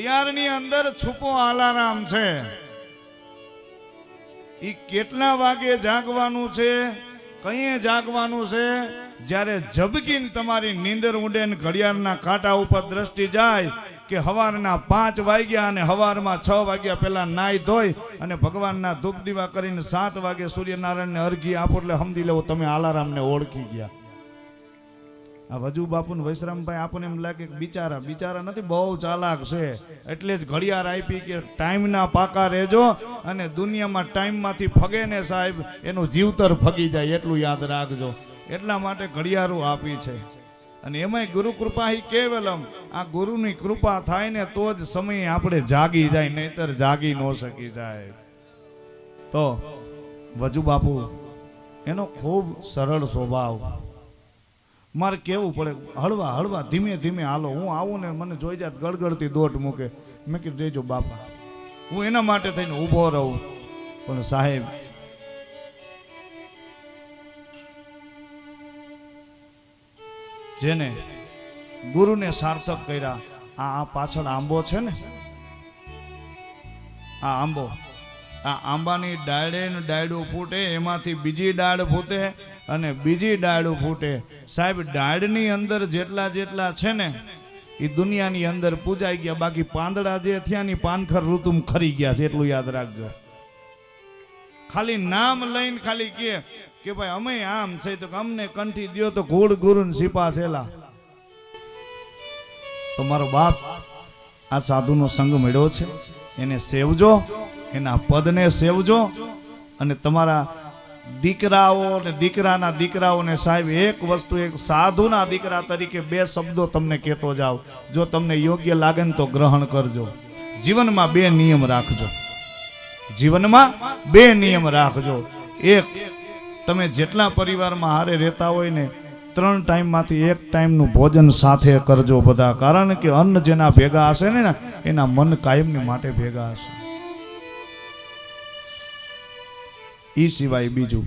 ઘડિયાળની અંદર છુપો આલારામ છે. એ કેટલા વાગે જાગવાનું છે? કઈએ જાગવાનું છે? જ્યારે ઝબકીને તમારી નીંદર ઉડે ને ઘડિયાળના કાંટા ઉપર દ્રષ્ટિ જાય કે હવારના પાંચ વાગ્યા અને હવારમાં છ વાગ્યા પહેલા નાઈ ધોઈ અને ભગવાનના ધૂપ દીવા કરીને સાત વાગે સૂર્યનારાયણને અરઘી આપો એટલે સમજી લેવો, તમે આલારામને ઓળખી ગયા. વજુ બાપુ ને વૈશ્રામભાઈ આપણને એમ લાગે બિચારા બિચારા નથી, બહુ ચાલાક છે. એટલે જ ઘડિયાળ આપી કે ટાઈમના પાકા રહેજો અને દુનિયામાં ટાઈમમાંથી ફગે ને સાહેબ, એનું જીવતર ફગી જાય એટલું યાદ રાખજો. એટલા માટે ઘડિયાળો આપી છે. અને એમાંય ગુરુ કૃપા હિ કેવલમ. આ ગુરુની કૃપા થાય ને તો જ સમય આપણે જાગી જાય, નહીતર જાગી ન શકી જાય તો વજુ બાપુ, એનો ખૂબ સરળ સ્વભાવ. મારે કેવું પડે? હળવા હળવા, ધીમે ધીમે હાલો, હું આવું ને મને જોઈ જાત ગળગળતી દોટ મૂકે. મેં કીધું, રેજો બાપા. હું એના માટે થઈને ઊભો રહું. પણ સાહેબ, જેને ગુરુને સાર્થક કર્યા, આ આ પાછળ આંબો છે ને? આ આંબો. આ આંબાની ડાળે ને ડાળું ફૂટે, એમાંથી બીજી ડાળ ફૂટે. અને બીજી ડાળું ફૂટે. સાહેબ, ડાળની અંદર જેટલા જેટલા છે ને એ દુનિયાની અંદર પૂજાઈ ગયા. બાકી પાંદડા જે થયા ની પાનખર ઋતુમ ખરી ગયા છે, એટલું યાદ રાખજો. ખાલી નામ લઈને ખાલી કે કે ભાઈ, અમે આમ છે, તો અમને કંઠી દો તો ઘોડ ગુરુ ને સિપા છેલા તો મારો બાપ આ સાધુનો સંગ મળ્યો છે. એને સેવજો, એના પદને સેવજો, અને તમારા દીકરાઓ અને દીકરાના દીકરાઓને સાહેબ, એક વસ્તુ, એક સાધુના દીકરા તરીકે બે શબ્દો તમને કહેતો જાવ. જો તમને યોગ્ય લાગે તો ગ્રહણ કરજો. જીવનમાં બે નિયમ રાખજો. જીવનમાં બે નિયમ રાખજો. એક, તમે જેટલા પરિવારમાં હારે રહેતા હોય ને, ત્રણ ટાઈમમાંથી એક ટાઈમનું ભોજન સાથે કરજો બધા. કારણ કે અન્ન જેના ભેગા હશે ને, એના મન કાયમની માટે ભેગા હશે. એ સિવાય બીજું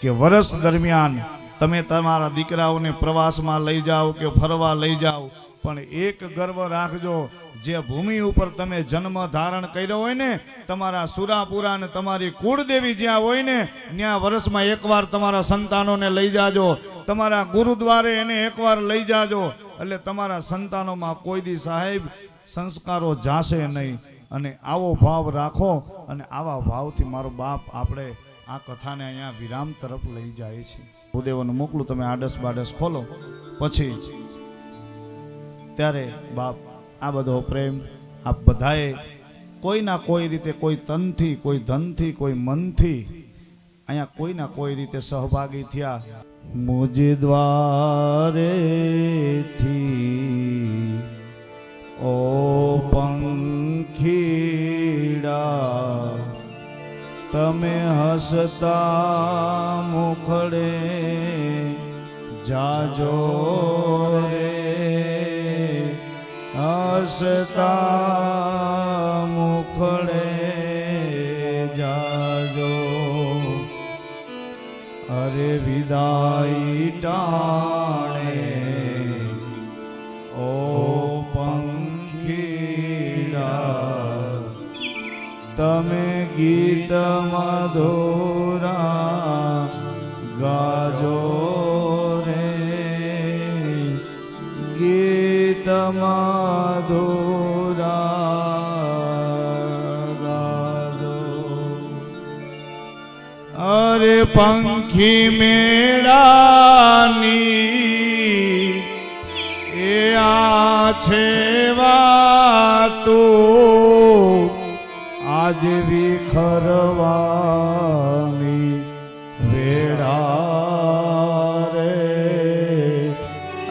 કે વર્ષ દરમિયાન તમે તમારા દીકરાઓને પ્રવાસમાં લઈ જાઓ કે ફરવા લઈ જાઓ, પણ એક ગર્વ રાખજો, જે ભૂમિ ઉપર તમે જન્મ ધારણ કર્યો હોય ને, તમારા સુરાપુરા ને તમારી કુળદેવી જ્યાં હોય ને, ત્યાં વર્ષમાં એકવાર તમારા સંતાનોને લઈ જાજો, તમારા ગુરુદ્વારે એને એકવાર લઈ જાજો, એટલે તમારા સંતાનોમાં કોઈ દી સાહેબ સંસ્કારો જાશે નહીં. અને આવો ભાવ રાખો અને આવા ભાવથી મારો બાપ આપણે આ કથાને અહીંયા વિરામ તરફ લઈ જાય છે. ભૂદેવોને મોકલું, તમે આડસ બાડસ ખોલો. પછી ત્યારે બાપ, આ બધો પ્રેમ આ બધાએ કોઈના કોઈ રીતે, કોઈ તનથી, કોઈ ધનથી, કોઈ મનથી અહીંયા કોઈના કોઈ રીતે સહભાગી થયા. મુજ દ્વારેથી ઓ તમે હસતા મુખડે જાજો રે. હસતા મુખડે જાજો. અરે વિદાય ટાણે મધુરા ગાજો રે ગીત મધુરા ગાજો અરે પંખી મેળાની એ આ છે વાતું આજ વિખરવાની વેળા રે.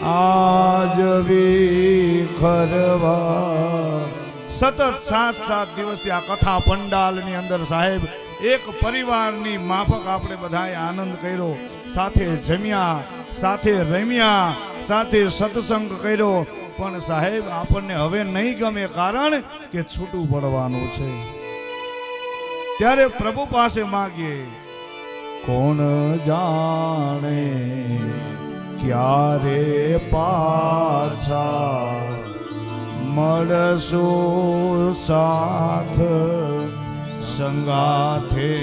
આજ વિખરવા. સતત સાત સાત દિવસથી આ કથા પંડાલની અંદર સાહેબ, એક પરિવારની માફક આપણે બધાએ આનંદ કર્યો, સાથે જમ્યા, સાથે રમ્યા, સાથે સત્સંગ કર્યો. પણ સાહેબ, આપણને હવે નહીં ગમે કારણ કે છૂટું પડવાનું છે. ત્યારે પ્રભુ પાસે માગીએ. કોણ જાણે ક્યારે પાછા મળશો સાથ સંગાથે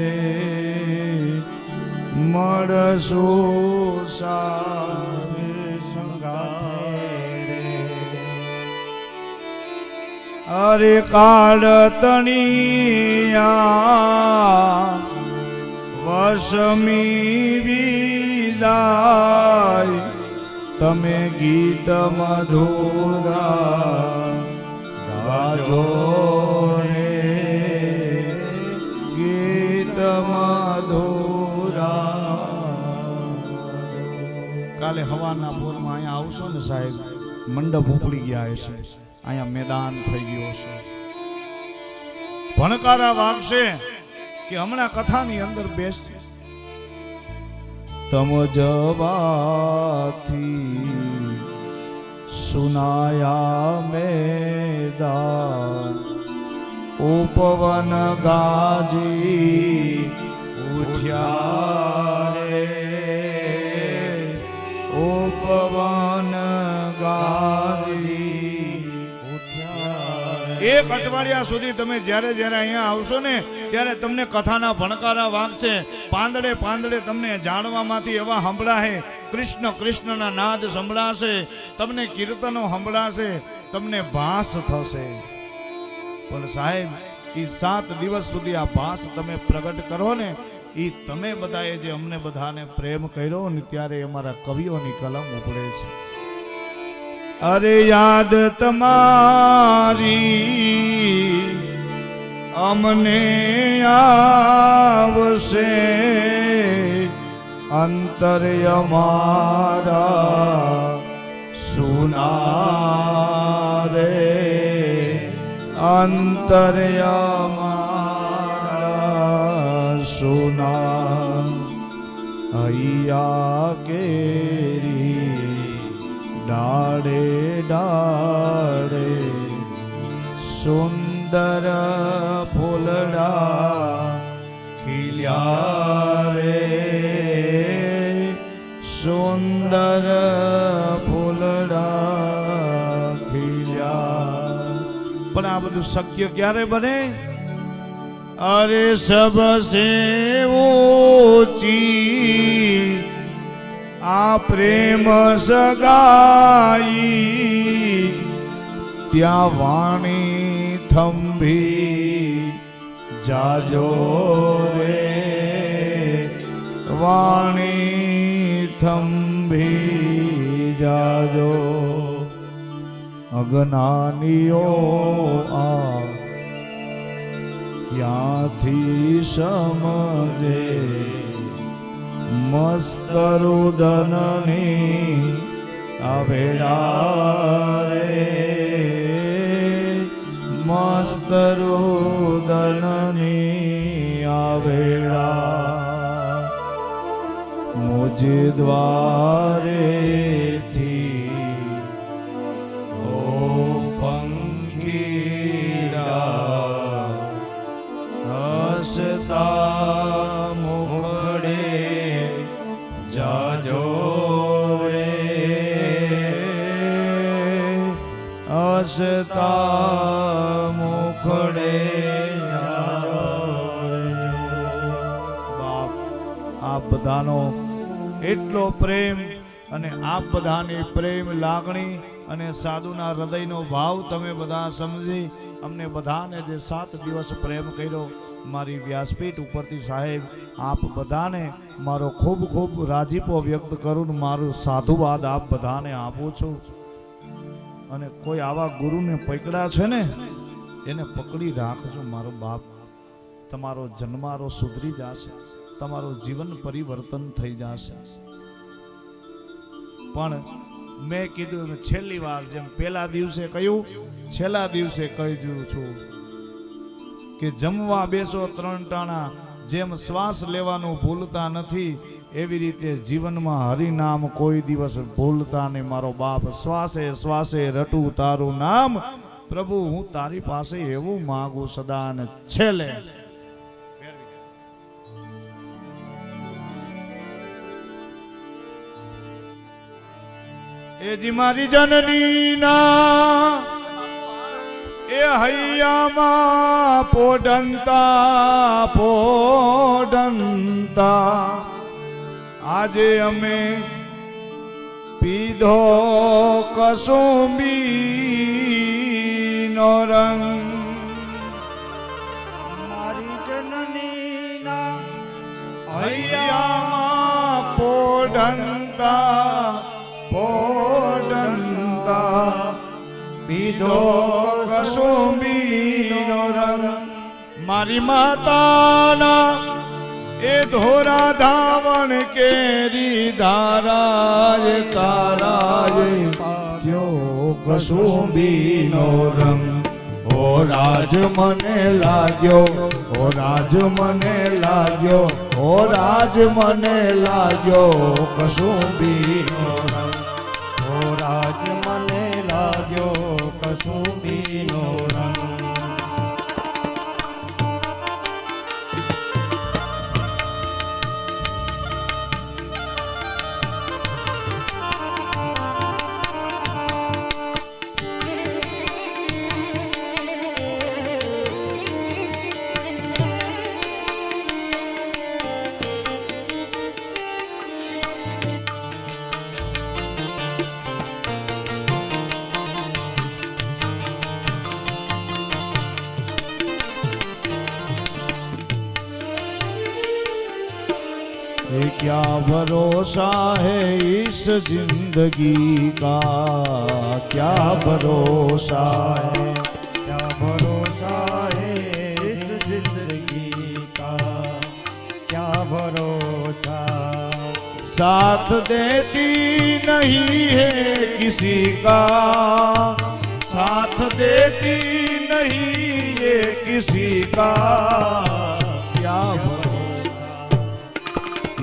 રે? મળશો સાથ સંગાથે અરે કાળ તણિયા વસમી વિદાય. તમે ગીત મધુરા ગાજો રે ગીત મધુરા. કાલે હવાના પોરમાં અહીંયા આવશો ને સાહેબ, મંડપ ઉપડી ગયા હશે. અહીંયા મેદાન થઈ ગયો છે ભણકારા વાગશે કે હમણાં કથાની અંદર બેસશે. તમ જવાથી સુનાયા મેદાન, ઉપવન ગાજી ઉઠ્યા એક અઠવાડિયા સુધી તમે જ્યારે જ્યારે અહીંયા આવશો ને, ત્યારે તમને કથાના ભણકારા વાગશે પાંદડે પાંદડે તમને જાણવામાંથી એવા સંભળાશે. કૃષ્ણ કૃષ્ણના નાદ સંભળાશે. તમને કીર્તનો સંભળાશે. તમને ભાસ થશે. પણ સાહેબ એ સાત દિવસ સુધી આ ભાસ તમે પ્રગટ કરો ને એ તમે બધાએ જે અમને બધાને પ્રેમ કર્યો ને, ત્યારે અમારા કવિઓની કલમ ઉપડે છે. અરે યાદ તમારી અમને આવશે અંતર્ય મારા સુના રે અંતર્ય મારા સુના અહીંયા કેરી. ડાળે ડાળે સુંદર ફૂલડા ખીલ્યા રે. સુંદર ફૂલડા ખીલ્યા. પણ આ બધું શક્ય ક્યારે બને? અરે સબસે ઊંચી આ પ્રેમ સગાઈ, ત્યાં વાણી થંભી જાજો રે. વાણી થંભી જાજો. અજ્ઞાનીઓ આ ક્યાંથી સમજે. મસ્ત રુદનની આવેડા રે. મસ્ત રુદનની આવેડા મુજ દ્વારેથી જાજો રે. અસતા મુખડે બાપ, આપ બધાનો એટલો પ્રેમ અને આપ બધાની પ્રેમ લાગણી અને સાધુના હૃદયનો ભાવ તમે બધા સમજી અમને બધાને જે સાત દિવસ પ્રેમ કર્યો મારી વ્યાસપીઠ ઉપરથી સાહેબ, આપ બધાને મારો ખૂબ ખૂબ રાજીપો વ્યક્ત કરું મારું સાધુવાદ આપ બધાને આપું છું. અને કોઈ આવા ગુરુને પકડા છે ને, એને પકડી રાખજો મારો બાપ. તમારો જન્મારો સુધરી જશે, તમારું જીવન પરિવર્તન થઈ જશે. પણ મેં કીધું છેલ્લી વાર જેમ પેલા દિવસે કહ્યું, છેલ્લા દિવસે કહી દઉં છું કે જમવા બેસો ત્રણ ટાણા, જેમ શ્વાસ લેવાનું ભૂલતા નથી, એવી રીતે જીવનમાં હરિનામ કોઈ દિવસ ભૂલતા નહીં. મારો બાપ, શ્વાસે શ્વાસે, રટું, તારું નામ. પ્રભુ, હું તારી પાસે એવું માગું સદા ને છેલ્લે. એ જી મારી જનની ના હૈયામાં પોઢંતા પોઢંતા. આજે અમે પીધો કસુંબી નો રંગ. મારી જનનીના હૈયામાં પોઢંતા પોઢંતા. પીધો કસુંબીનો રંગ મારી માતાના એ ધોરા ધાવણ કેરી ધારાય, તારાય પાક્યો કસુંબીનો રંગ. ઓ રાજ મને લાગ્યો, ઓ રાજ મને લાગ્યો, ઓ રાજ મને લાગ્યો કસુંબીનો રંગ. भरोसा है इस ज़िंदगी का? क्या भरोसा है? क्या भरोसा है इस ज़िंदगी का? क्या भरोसा? साथ देती नहीं है किसी का। साथ देती नहीं है किसी का।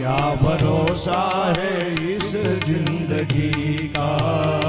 क्या भरोसा है इस जिंदगी का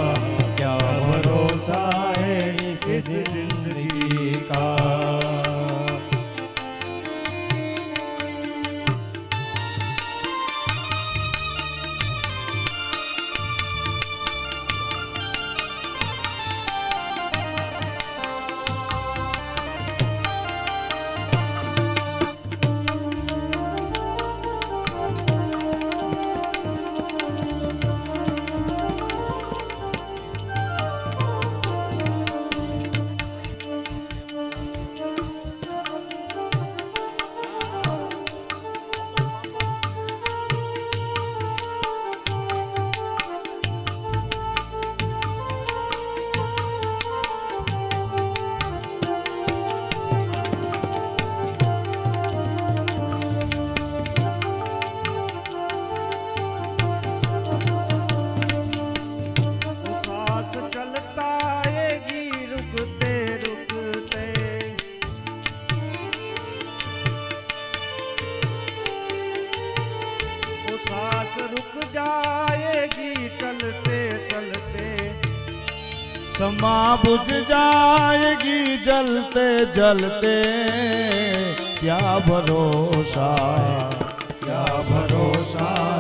क्षमा बुझ जाएगी जलते जलते क्या भरोसा क्या भरोसा